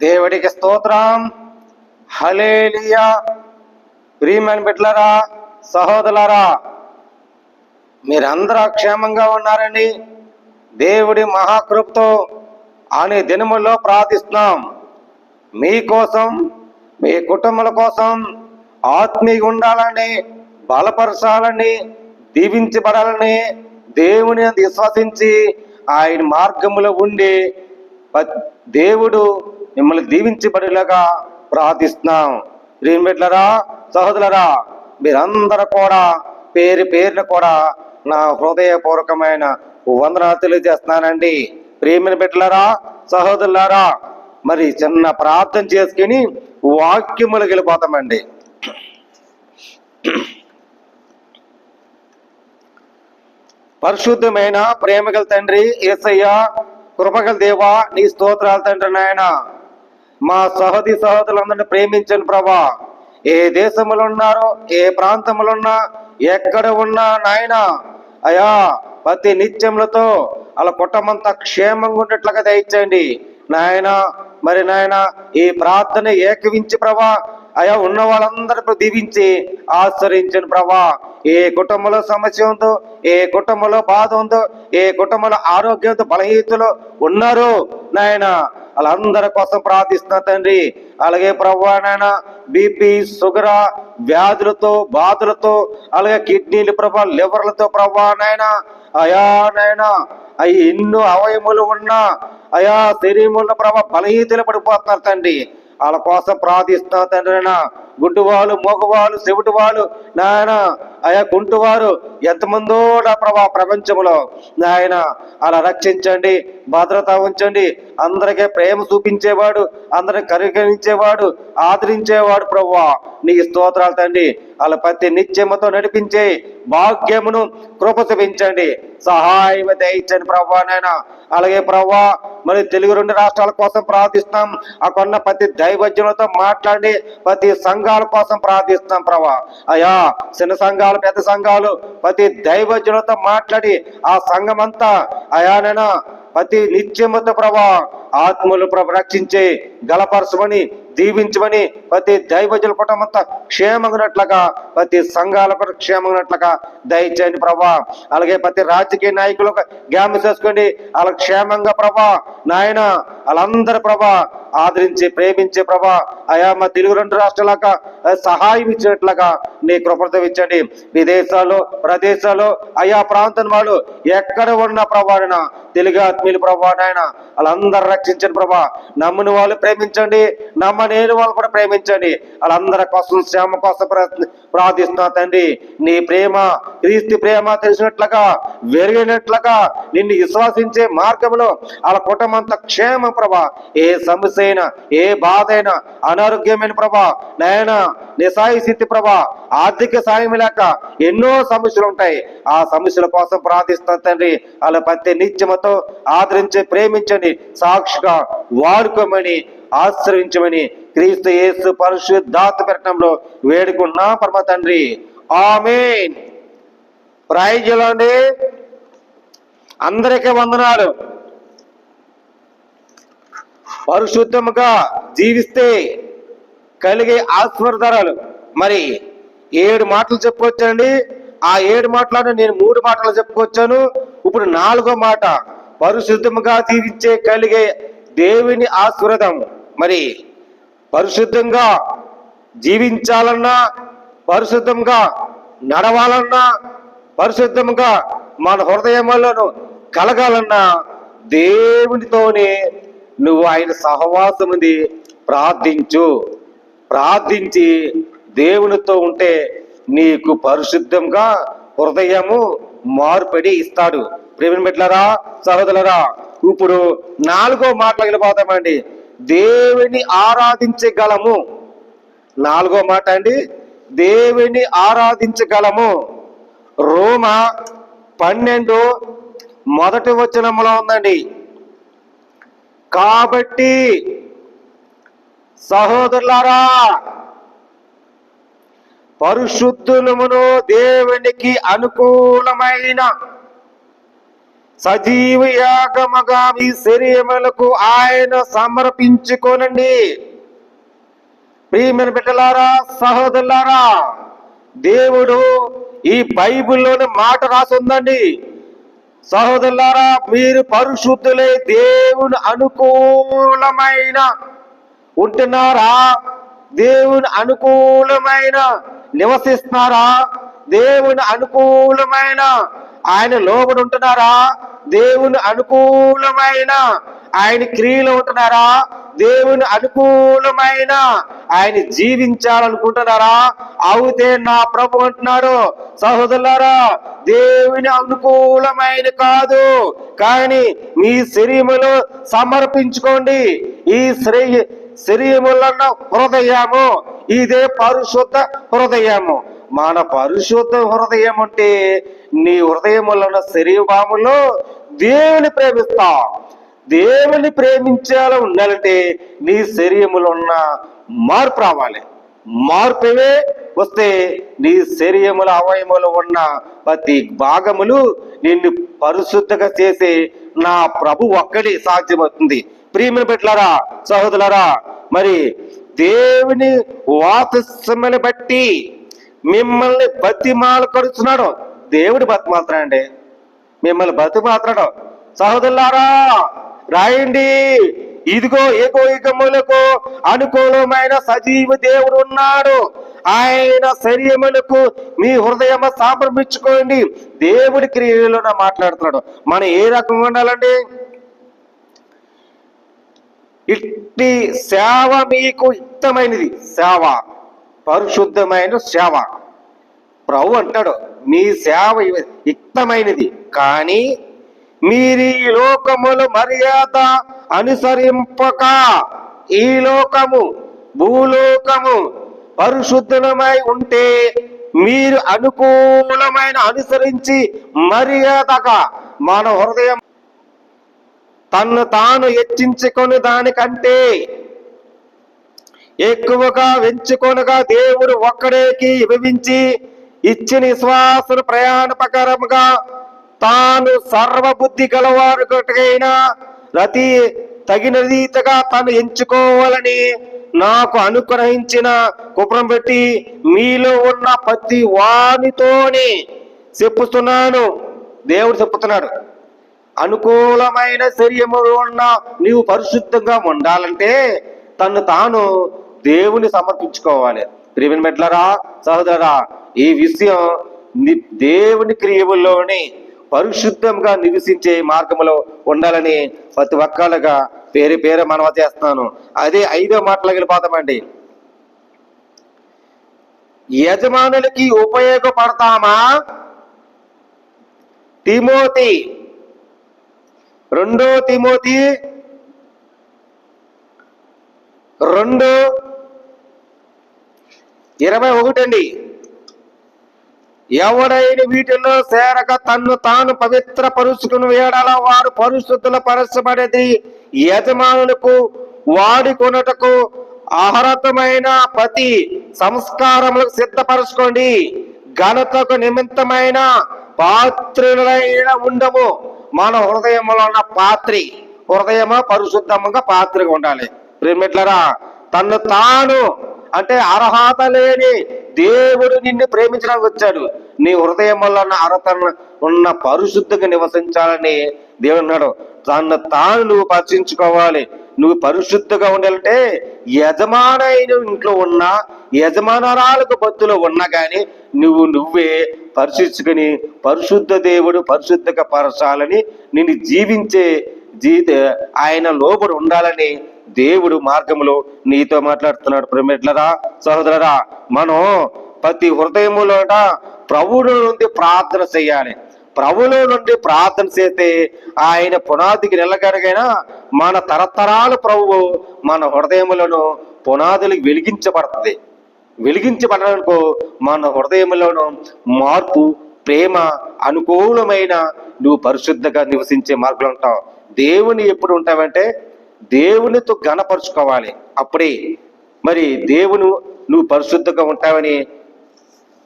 దేవుడికి స్తోత్రం. హలేలియా ప్రియమైన బిడ్లరా సహోదరులారా మీరందరూ క్షేమంగా ఉన్నారని దేవుడి మహాకృప్తో అనే దినముల్లో ప్రార్థిస్తున్నాం. మీకోసం మీ కుటుంబాల కోసం ఆత్మీయ ఉండాలని బలపరచాలని దీవించబడాలని దేవుని విశ్వసించి ఆయన మార్గములో ఉండి దేవుడు మిమ్మల్ని దీవించబడిలాగా ప్రార్థిస్తున్నాం. ప్రియమిట్లరా సహోదరులరా మీరందరూ కూడా పేరు పేరున కూడా నా హృదయపూర్వకమైన వందనాలు తెలియజేస్తున్నానండి. ప్రేమిని బిడ్డలరా సహోదరులారా మరి చిన్న ప్రార్థన చేసుకుని వాక్యములకు వెళ్ళిపోతామండి. పరిశుద్ధమైన ప్రేమగల తండ్రి ఏసయ్య కృపగల దేవా నీ స్తోత్రాలు తండ్రి నాయన. మా సహది సహోదరులందరినీ ప్రేమించను ప్రభా. ఏ దేశములు ఉన్నారో ఏ ప్రాంతములు ఉన్నా ఎక్కడ ఉన్నా నాయన. అయా ప్రతి నిత్యములతో అలా కుటుంబంతా క్షేమంగా ఉండేట్లుగా దయచేయండి. నాయన మరి నాయన ఈ ప్రార్థన ఏకవించి ప్రభా. అయా ఉన్న వాళ్ళందరూ దీవించి ఆశ్రయించను ప్రభా. ఏ కుటుంబంలో సమస్య ఉందో ఏ కుటుంబంలో బాధ ఉందో ఏ కుటుంబంలో ఆరోగ్యంతో బలహీతులు ఉన్నారు నాయన. వాళ్ళందరి కోసం ప్రార్థిస్తున్నా తండ్రి. అలాగే ప్రభా నాయన బీపీ షుగర్ వ్యాధులతో బాధలతో అలాగే కిడ్నీలు ప్రభా లివర్లతో ప్రభా నాయన. అయా నాయన అవి ఎన్నో అవయములు ఉన్నా అయా శరీరంలో ప్రభా బలహీతలు పడిపోతున్నారు తండ్రి. వాళ్ళ కోసం ప్రార్థిస్తున్నా తండ్రి గుడ్డువాళ్ళు మగవాళ్ళు చెవిటి వాళ్ళు నాయన ఆయా గుంటువారు ఎంతమందో నా ప్రభా ప్రపంచంలో. నాయన అలా రక్షించండి భద్రత ఉంచండి. అందరికీ ప్రేమ చూపించేవాడు అందరిని కరిగరించేవాడు ఆదరించేవాడు ప్రభా నీ స్తోత్రాలు తండ్రి అలా ప్రతి నిత్యముతో నడిపించే భాగ్యమును కృప చూపించండి. సహాయం దయించండి ప్రభా నాయన. అలాగే ప్రభా మరి తెలుగు రెండు రాష్ట్రాల కోసం ప్రార్థిస్తాం అక్కడ ప్రతి దైవజ్ఞులతో మాట్లాడి ప్రతి సంఘాల కోసం ప్రార్థిస్తాం ప్రభా అయా చిన్న సంఘాలు పెద్ద సంఘాలు ప్రతి దైవజులతో మాట్లాడి ఆ సంఘం అంతా అయానైనా ప్రతి నిత్యముతో ప్రభా ఆత్మలు ప్రభ రక్షించి గలపరచమని దీవించమని ప్రతి దైవజుల కుటుంబంతా క్షేమంగా ప్రతి సంఘాల కూడా దయచేయండి ప్రభా. అలాగే ప్రతి రాజకీయ నాయకులు జ్ఞాపం చేసుకోండి వాళ్ళ క్షేమంగా ప్రభా. నాయన వాళ్ళందరూ ప్రభా ఆదరించి ప్రేమించే ప్రభా అయా మా తెలుగు రెండు రాష్ట్రాలకు సహాయం ఇచ్చినట్లుగా నీ కృపతో ఇచ్చండి. విదేశాల్లో ప్రదేశాల్లో అయా ప్రాంతం వాళ్ళు ఎక్కడ ఉన్న ప్రభాన తెలుగు ఆత్మీయులు ప్రభా నాయన వాళ్ళందరూ రక్షించండి ప్రభా. నమ్మని వాళ్ళు ప్రేమించండి నమ్మనేని వాళ్ళు కూడా ప్రేమించండి. వాళ్ళందరి కోసం శ్రమ కోసం ప్రార్థిస్తున్నా తండ్రి. నీ ప్రేమ క్రీస్తు ప్రేమ తెలిసినట్లుగా వెరిగినట్లుగా నిన్ను విశ్వాసించే మార్గంలో వాళ్ళ కుటుంబం అంతా క్షేమ ప్రభా. ఏ సమస్య అయినా ఏ బాధ అయినా అనారోగ్యమైన ప్రభా. నాయన నిసాయి స్థితి ప్రభా. ఆర్థిక సాయం లేక ఎన్నో సమస్యలు ఉంటాయి. ఆ సమస్యల కోసం ప్రార్థిస్తాను తండ్రి. వాళ్ళ ప్రతి నిత్యమతో ఆదరించి ప్రేమించని సాక్షిగా వాడుకోమని ఆశ్రయించమని క్రీస్తు యేసు పరిశుద్ధాత్మ పెట్టడంలో వేడుకున్నా పరమ తండ్రి. ఆమె ప్రైజ్లండి అందరికీ వందనాలు. పరిశుద్ధముగా జీవిస్తే కలిగే ఆస్వర్ధరాలు మరి ఏడు మాటలు చెప్పుకోవచ్చండి ఆ ఏడు మాటలను నేను మూడు మాటలు చెప్పుకొచ్చాను. ఇప్పుడు నాలుగో మాట పరిశుద్ధముగా జీవించే కలిగే దేవుని ఆశీర్వదం మరి పరిశుద్ధంగా జీవించాలన్నా పరిశుద్ధంగా నడవాలన్నా పరిశుద్ధంగా మన హృదయములను కలగాలన్నా దేవునితోనే నువ్వు ఆయన సహవాసముంది ప్రార్థించు. ప్రార్థించి దేవునితో ఉంటే నీకు పరిశుద్ధంగా హృదయము మార్పిడి ఇస్తాడు. ప్రేమ బిడ్డలారా సహోదరులరా ఇప్పుడు నాలుగో మాటలు వెళ్ళిపోతామండి దేవుని ఆరాధించగలము. నాలుగో మాట అండి దేవుని ఆరాధించగలము. రోమ పన్నెండు మొదటి వచనంలో ఉందండి. కాబట్టి సహోదరులారా పరిశుద్ధులమును దేవునికి అనుకూలమైన సజీవ యాగముగా మీ శరీరములకు ఆయన సమర్పించుకోనండి. ప్రియమైన బిడ్డలారా సహోదరులారా దేవుడు ఈ బైబిల్లోని మాట రాసి ఉందండి సహోదరులారా మీరు పరిశుద్ధులై దేవుని అనుకూలమైన ఉంటున్నారా? దేవుని అనుకూలమైన నివసిస్తున్నారా? దేవుని అనుకూలమైన ఆయన లోబడి ఉంటున్నారా? దేవుని అనుకూలమైన ఆయన క్రియలు ఉంటున్నారా? దేవుని అనుకూలమైన ఆయన జీవించాలనుకుంటున్నారా? అవుతే నా ప్రభు అంటున్నాడు సహోదరులారా దేవుని అనుకూలమైన కాదు. కానీ మీ శరీరములు సమర్పించుకోండి. ఈ శ్రీ శరీరములన్న హృదయము ఇదే పరిశుద్ధ హృదయము. మన పరిశుద్ధ హృదయం అంటే నీ హృదయములో ఉన్న శరీరభాములో దేవుని ప్రేమిస్తా. దేవుని ప్రేమించాలని ఉండాలంటే నీ శరీరంలో ఉన్న మార్పు రావాలి. మార్పువే వస్తే నీ శరీరముల అవయములు ఉన్న ప్రతి భాగములు నిన్ను పరిశుద్ధంగా చేసే నా ప్రభు ఒక్కడి సాధ్యమవుతుంది. ప్రియమైన పెట్టారా సహోదరులారా మరి దేవుని వాతస్యముని బట్టి మిమ్మల్ని బతిమాలు కడుచున్నాడు దేవుడు అండి మిమ్మల్ని బతిమాలుతున్నాడు. సహోదరులారా రాయండి. ఇదిగో ఏకో ఏకములకు అనుకూలమైన సజీవ దేవుడు ఉన్నాడు. ఆయన శరీరములకు మీ హృదయం సమర్పించుకోండి. దేవుడి క్రియలో మాట్లాడుతున్నాడు. మనం ఏ రకంగా ఉండాలండి? ఇట్టి సేవ మీకు ఇష్టమైనది. సేవ. పరిశుద్ధమైన సేవ. ప్రభు అంటాడు మీ సేవ ఇష్టమైనది. కానీ మీరు ఈ లోకములు మర్యాద అనుసరింపక. ఈ లోకము భూలోకము పరిశుద్ధమై ఉంటే మీరు అనుకూలమైన అనుసరించి మర్యాదగా మన హృదయం తన్ను తాను హెచ్చించుకొని దానికంటే ఎక్కువగా వెంచుకొనగా దేవుడు ఒక్కడేకి విభించి ఇచ్చిన విశ్వాసను ప్రయాణ ప్రకారముగా తాను సర్వబుద్ధి గలవారుకైనా రతి తగిన రీతిగా తాను ఎంచుకోవాలని నాకు అనుగ్రహించిన కుప్రం పెట్టి మీలో ఉన్న ప్రతి వానితోనే చెప్పుతున్నాను. దేవుడు చెప్పుతున్నాడు. అనుకూలమైన శరీరములు ఉన్న నీవు పరిశుద్ధంగా ఉండాలంటే తను తాను దేవుని సమర్పించుకోవాలి. ప్రియమైన మెట్లరా సహోదరా ఈ విషయం ని- దేవుని క్రియముల్లోని పరిశుద్ధంగా నివసించే మార్గంలో ఉండాలని ప్రతి ఒక్కళ్ళుగా పేరు పేరు మనవ చేస్తున్నాను. అదే ఐదో మాటలకు వెళ్ళిపోతామండి యజమానులకి ఉపయోగపడతామా? తిమోతి. రెండో తిమోతి. రెండు ఇరవై ఒకటి అండి ఎవడైన వీటిలో సేరక తన్ను తాను పవిత్ర పరుచుకుని వేడల వారు పరిశుద్ధుల పరచబడేది. యజమానులకు వాడుకొనుటకు అర్హతమైన ప్రతి సంస్కారములకు సిద్ధపరచుకోండి. ఘనతకు నిమిత్తమైన పాత్రులైన ఉండము. మన హృదయంలో ఉన్న పాత్రి హృదయము పరిశుద్ధముగా పాత్రగా ఉండాలి. ప్రేమిట్లరా తన్ను తాను అంటే అర్హత లేని దేవుడు నిన్ను ప్రేమించడానికి వచ్చాడు. నీ హృదయం వల్ల అర్హత ఉన్న పరిశుద్ధంగా నివసించాలని దేవుడు అన్నాడు తను తాను నువ్వు పరిశీలించుకోవాలి. నువ్వు పరిశుద్ధంగా ఉండాలంటే యజమానైన ఇంట్లో ఉన్న యజమానరాలకు బతులు ఉన్నా కానీ నువ్వు నువ్వే పరిశీలించుకొని పరిశుద్ధ దేవుడు పరిశుద్ధంగా పరచాలని నిన్ను జీవించే జీత ఆయన లోబడి ఉండాలని దేవుడు మార్గంలో నీతో మాట్లాడుతున్నాడు ప్రేమిట్లరా సహోదరరా మనం ప్రతి హృదయములోట ప్రభువుల నుండి ప్రార్థన చేయాలి. ప్రభుల నుండి ప్రార్థన చేస్తే ఆయన పునాదికి నిలకడగైన మన తరతరాల ప్రభువు మన హృదయములను పునాదులకు వెలిగించబడుతుంది. వెలిగించబడడానికో మన హృదయంలోనూ మార్పు ప్రేమ అనుకూలమైన నువ్వు పరిశుద్ధంగా నివసించే మార్గంలో ఉంటావు దేవుని ఎప్పుడు ఉంటావంటే దేవునితో ఘనపరుచుకోవాలి. అప్పుడే మరి దేవును నువ్వు పరిశుద్ధంగా ఉంటావని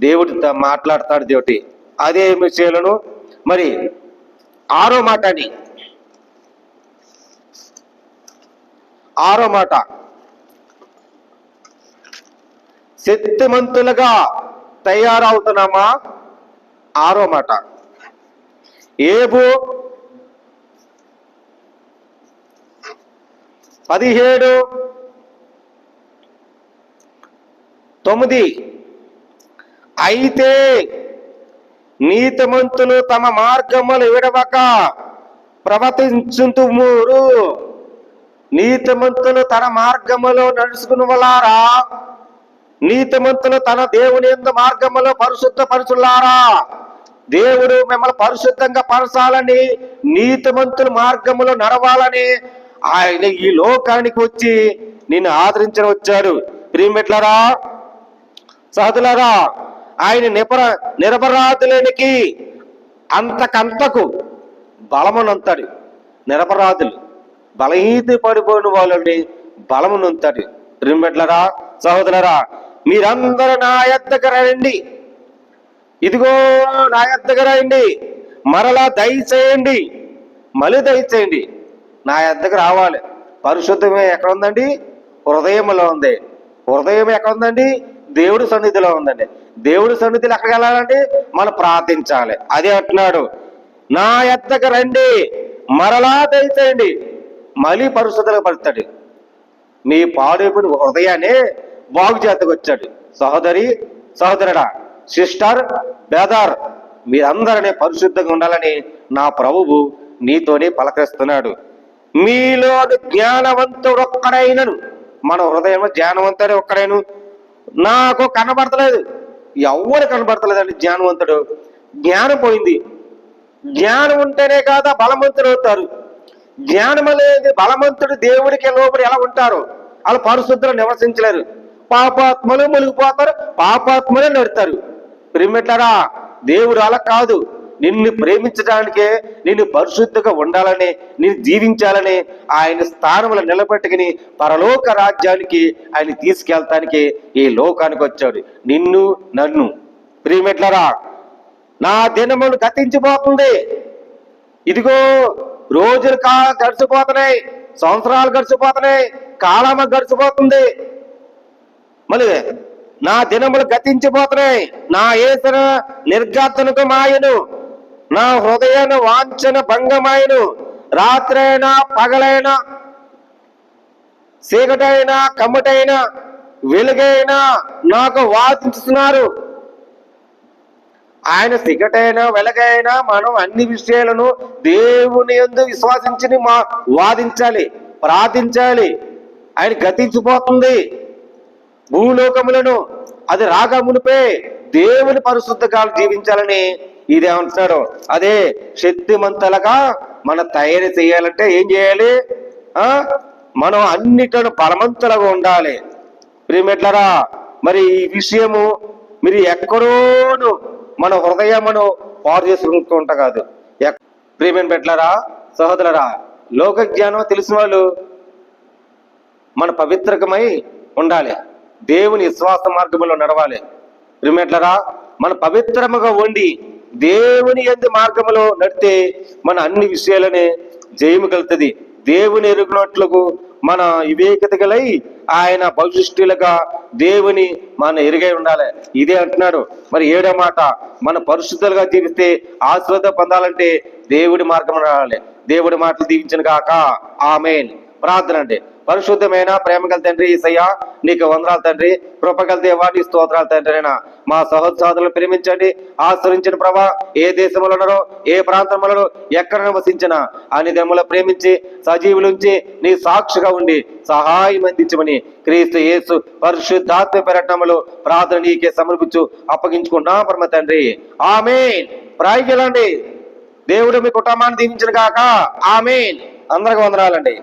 దేవుడితో మాట్లాడతాడు దేవుడి. అదే విషయాలను మరి ఆరో మాట అని ఆరో మాట. శక్తిమంతులుగా తయారవుతున్నామా? ఆరో మాట. ఏబు పదిహేడు. తొమ్మిది. అయితే నీతిమంతులు తమ మార్గములు విడవక ప్రవర్తించుతుమూరు నీతిమంతులు తన మార్గములో నడుచుకుని వలారా? నీతిమంతులు తన దేవుని ఎందు మార్గములో పరిశుద్ధ పరుచులారా దేవుడు మిమ్మల్ని పరిశుద్ధంగా పరచాలని నీతిమంతుల మార్గములో నడవాలని ఆయన ఈ లోకానికి వచ్చి నిన్ను ఆదరించని వచ్చారు ప్రియమెట్లరా సహదులారా ఆయన నిపర నిరపరాధులకి అంతకంతకు బలమునంతాడు. నిరపరాధులు బలహీత పడిపోయిన వాళ్ళని బలమునంతాడు. ప్రియమెట్లరా సహోదరరా మీరందరూ నా ఎద్దకు రండి. ఇదిగో నా ఎద్దకు రండి. మరలా దయచేయండి. మళ్ళీ దయచేయండి. నా ఎద్దకు రావాలి. పరిశుద్ధమే ఎక్కడ ఉందండి? హృదయంలో ఉంది. హృదయం ఎక్కడ ఉందండి? దేవుడి సన్నిధిలో ఉందండి. దేవుడి సన్నిధిలో ఎక్కడికి వెళ్ళాలండి? మనం ప్రార్థించాలి. అదే అంటున్నాడు. నా ఎత్తకు రండి. మరలా దయచేయండి. మళ్ళీ పరిశుద్ధంగా పడతాడు నీ పాడైపోయిన హృదయాన్ని బాగు చేతకు వచ్చాడు. సహోదరి సహోదరుడా సిస్టర్ బేదార్ మీరందరినీ పరిశుద్ధంగా ఉండాలని నా ప్రభువు నీతోనే పలకరిస్తున్నాడు. మీలో జ్ఞానవంతుడు ఒక్కడైనను మన హృదయం జ్ఞానవంతుడే ఒక్కడైను. నాకు కనబడతలేదు. ఎవరు కనబడతలేదండి జ్ఞానవంతుడు. జ్ఞానం పోయింది. జ్ఞానం ఉంటేనే కాదా బలవంతుడు అవుతారు. జ్ఞానం అనేది బలవంతుడు దేవుడికి లోపలి ఎలా ఉంటారు వాళ్ళు పరిశుద్ధులు నివసించలేరు. పాపాత్మలు మునిగిపోతారు పాపాత్మలే నడుతారు. ప్రేమిట్లారా దేవుడు అలా కాదు. నిన్ను ప్రేమించడానికే నిన్ను పరిశుద్ధగా ఉండాలని నిన్ను జీవించాలని ఆయన స్థానంలో నిలబెట్టుకుని పరలోక రాజ్యానికి ఆయన తీసుకెళ్తానికి ఈ లోకానికి వచ్చాడు. నిన్ను నన్ను. ప్రియమెట్లరా నా దినములు గతించిపోతుంది. ఇదిగో రోజులు కా గడిచిపోతున్నాయి సంవత్సరాలు గడిచిపోతున్నాయి కాలం గడిచిపోతుంది. మళ్ళీ నా దినములు గతించిపోతున్నాయి. నా ఏసిన నిర్గాతనకు మాయను. నా హృదయను వాంఛన భంగమైన రాత్రైనా పగలైనా చీకటైనా కమ్మటైనా వెలుగైనా నాకు వాదించుతున్నారు. ఆయన సిగటైనా వెలగైనా మనం అన్ని విషయాలను దేవుని ఎందు విశ్వాసించి మా వాదించాలి ప్రార్థించాలి. ఆయన గతించిపోతుంది. భూలోకములను అది రాగా మునిపే దేవుని పరిశుద్ధకాలు జీవించాలని ఇదేమంటున్నాడు? అదే శక్తిమంతలుగా మనం తయారు చేయాలంటే ఏం చేయాలి? ఆ? మనం అన్నిటిలో బలవంతులుగా ఉండాలి. ప్రియమెట్లరా మరి ఈ విషయము మీరు ఎక్కడోను మన హృదయమును పాడు చేసుకుంటా కాదు. ఎక్- ప్రియమైన పెట్టలరా సహోదరరా లోక జ్ఞానం తెలిసిన వాళ్ళు మన పవిత్రకమై ఉండాలి. దేవుని విశ్వాస మార్గంలో నడవాలి. ప్రియమెట్లరా మన పవిత్రముగా ఉండి దేవుని ఎందు మార్గములో నడితే మన అన్ని విషయాలనే జయము కలుగుతుంది. దేవుని ఎరుగునట్లకు మన వివేకత గలై ఆయన భవిష్యులుగా దేవుని మన ఎరుగై ఉండాలి. ఇదే అంటున్నాడు మరి ఏడో మాట మన పరిశుద్ధులుగా జీవిస్తే ఆశ్రద పొందాలంటే దేవుడి మార్గం రావాలి. దేవుడి మాటలు దీవించిన కాక ఆమెన్. ప్రార్థన అంటే పరిశుద్ధమైన ప్రేమగల తండ్రి ఈసయ్య నీకు వందనాలు తండ్రి. కృపగల దేవా నీ స్తోత్రాలు తండ్రి అయినా మా సహోదరులను ప్రేమించండి ఆశ్రయించిన ప్రభా ఏ దేశంలో ఉన్నారో ఏ ప్రాంతంలో ఎక్కడ నివసించినా అన్ని దినములు ప్రేమించి సజీవులుంచి నీ సాక్షిగా ఉండి సహాయం అందించమని క్రీస్తు యేసు పరిశుద్ధాత్మ పెరటములు ప్రార్థన నీకే సమర్పించు అప్పగించుకున్నా పరమ తండ్రి. ఆమె ప్రాయికెళ్ళండి దేవుడు మీ కుటుంబాన్ని దీవించిన కాక ఆమెన్. అందరికి వందనాలండి.